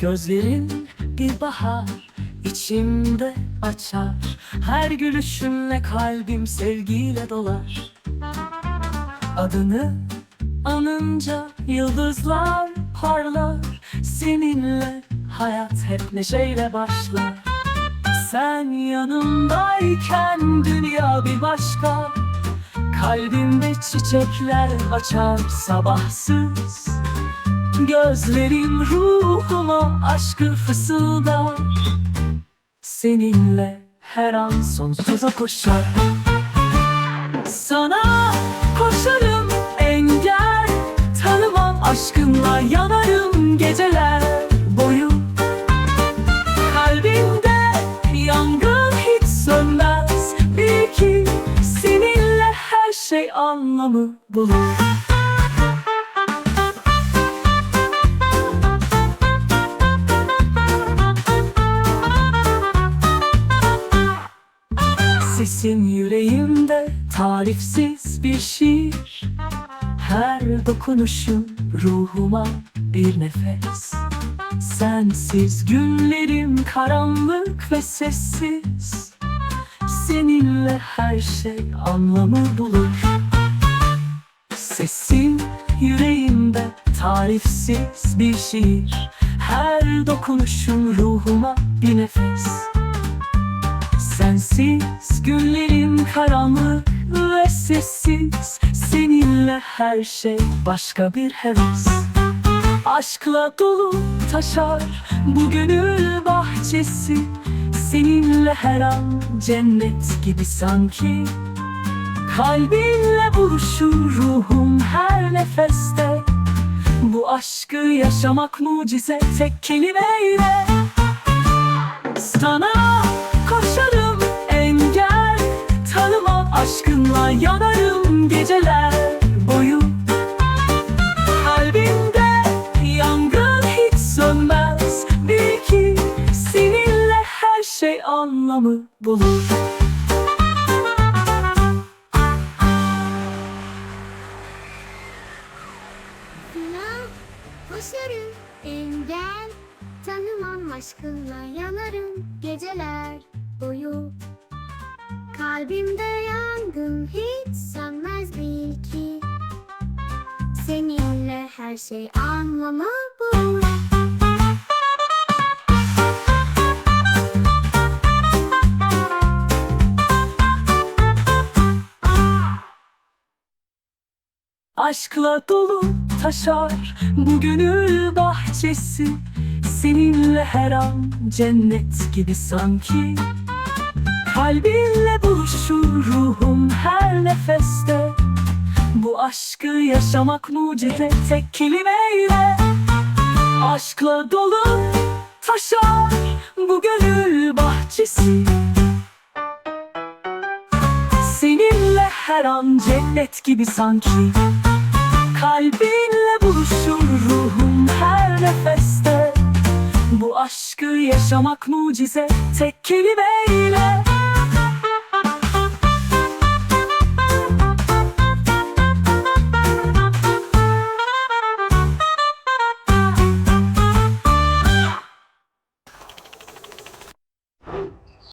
Gözlerin bir bahar içimde açar. Her gülüşünle kalbim sevgiyle dolar. Adını anınca yıldızlar parlar. Seninle hayat hep neşeyle başlar. Sen yanımdayken dünya bir başka. Kalbimde çiçekler açar sabahsız Gözlerim ruhuma aşkı fısıldar. Seninle her an sonsuza koşar. Sana koşarım engel. Tanımam aşkınla yanarım geceler boyu. Kalbimde yangın hiç sönmez. Bil ki seninle her şey anlamı bulur Sesin yüreğimde tarifsiz bir şiir. Her dokunuşun ruhuma bir nefes. Sensiz günlerim karanlık ve sessiz. Seninle her şey anlamı bulur. Sesin yüreğimde tarifsiz bir şiir. Her dokunuşun ruhuma bir nefes Sensiz günlerim karanlık ve sessiz. Seninle her şey başka bir heves. Aşkla dolu taşar bu gönül bahçesi. Seninle her an cennet gibi sanki. Kalbinle buluşur ruhum her nefeste. Bu aşkı yaşamak mucize tek kelimeyle. Sana aşkınla yanarım geceler boyu. Kalbimde yangın hiç sönmez. Bil ki seninle her şey anlamı bulur. Koşarım engel. Tanımam aşkınla yanarım geceler boyu. Kalbimde yangın hiç sönmez bil ki. Seninle her şey anlamı bulur Aşkla dolu taşar bu gönül bahçesi. Seninle her an cennet gibi sanki. Kalbinle buluşur ruhum her nefeste. Bu aşkı yaşamak mucize tek kelimeyle. Aşkla dolu taşar bu gönül bahçesi. Seninle her an cennet gibi sanki. Kalbinle buluşur ruhum her nefeste. Bu aşkı yaşamak mucize tek kelimeyle